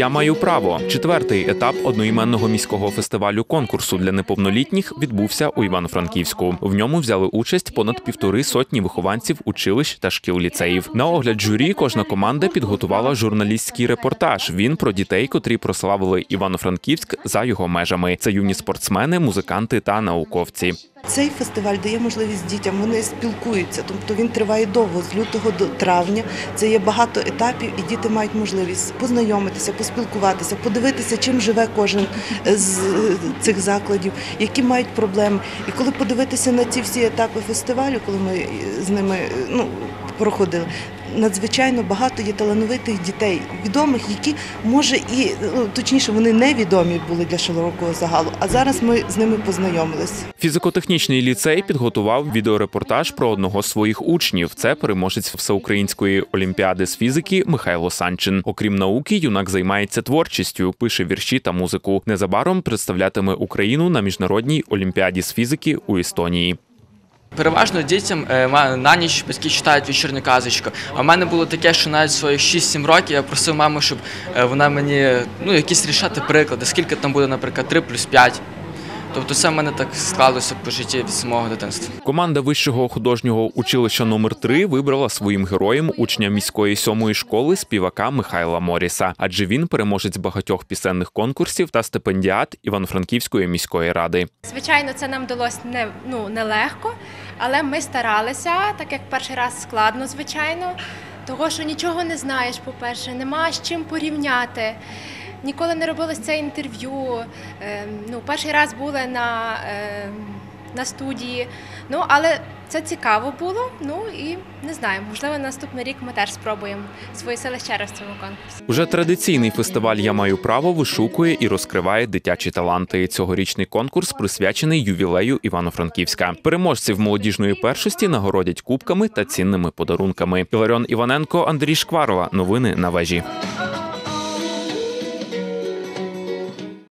Я маю право. Четвертий етап одноіменного міського фестивалю конкурсу для неповнолітніх відбувся у Івано-Франківську. В ньому взяли участь понад півтори сотні вихованців училищ та шкіл ліцеїв. На огляд журі кожна команда підготувала журналістський репортаж. Він про дітей, котрі прославили Івано-Франківськ за його межами. Це юні спортсмени, музиканти та науковці. Цей фестиваль дає можливість дітям, вони спілкуються, тобто він триває довго, з лютого до травня. Це є багато етапів, і діти мають можливість познайомитися, поспілкуватися, подивитися, чим живе кожен з цих закладів, які мають проблеми. І коли подивитися на ці всі етапи фестивалю, коли ми з ними ну, проходили. Надзвичайно багато є талановитих дітей, відомих, які може і ну, точніше вони невідомі були для широкого загалу. А зараз ми з ними познайомилися. Фізико-технічний ліцей підготував відеорепортаж про одного з своїх учнів. Це переможець всеукраїнської олімпіади з фізики Михайло Санчин. Окрім науки, юнак займається творчістю, пише вірші та музику. Незабаром представлятиме Україну на міжнародній олімпіаді з фізики у Естонії. Переважно дітям е, на ніч батьки читають вечірню казочку. А в мене було таке, що навіть свої своїх 6-7 років я просив маму, щоб е, вона мені ну, якісь рішати приклади, скільки там буде, наприклад, 3 плюс 5. Тобто це в мене так склалося по житті від самого дитинства. Команда вищого художнього училища номер 3 вибрала своїм героєм учня міської сьомої школи співака Михайла Моріса, адже він переможець багатьох пісенних конкурсів та стипендіат Івано-Франківської міської ради. Звичайно, це нам вдалося не, ну, нелегко, але ми старалися, так як перший раз складно, звичайно. Того, що нічого не знаєш, по-перше, нема з чим порівняти. Ніколи не робили це інтерв'ю. Е, ну, перший раз були на, е, на студії. Ну, але це цікаво було. Ну і не знаю, можливо, наступний рік ми теж спробуємо свої сили ще раз в цьому конкурсі. Уже традиційний фестиваль Я маю право вишукує і розкриває дитячі таланти. Цьогорічний конкурс присвячений ювілею Івано-Франківська. Переможців молодіжної першості нагородять кубками та цінними подарунками. Іларіон Іваненко, Андрій Шкварова. Новини на вежі.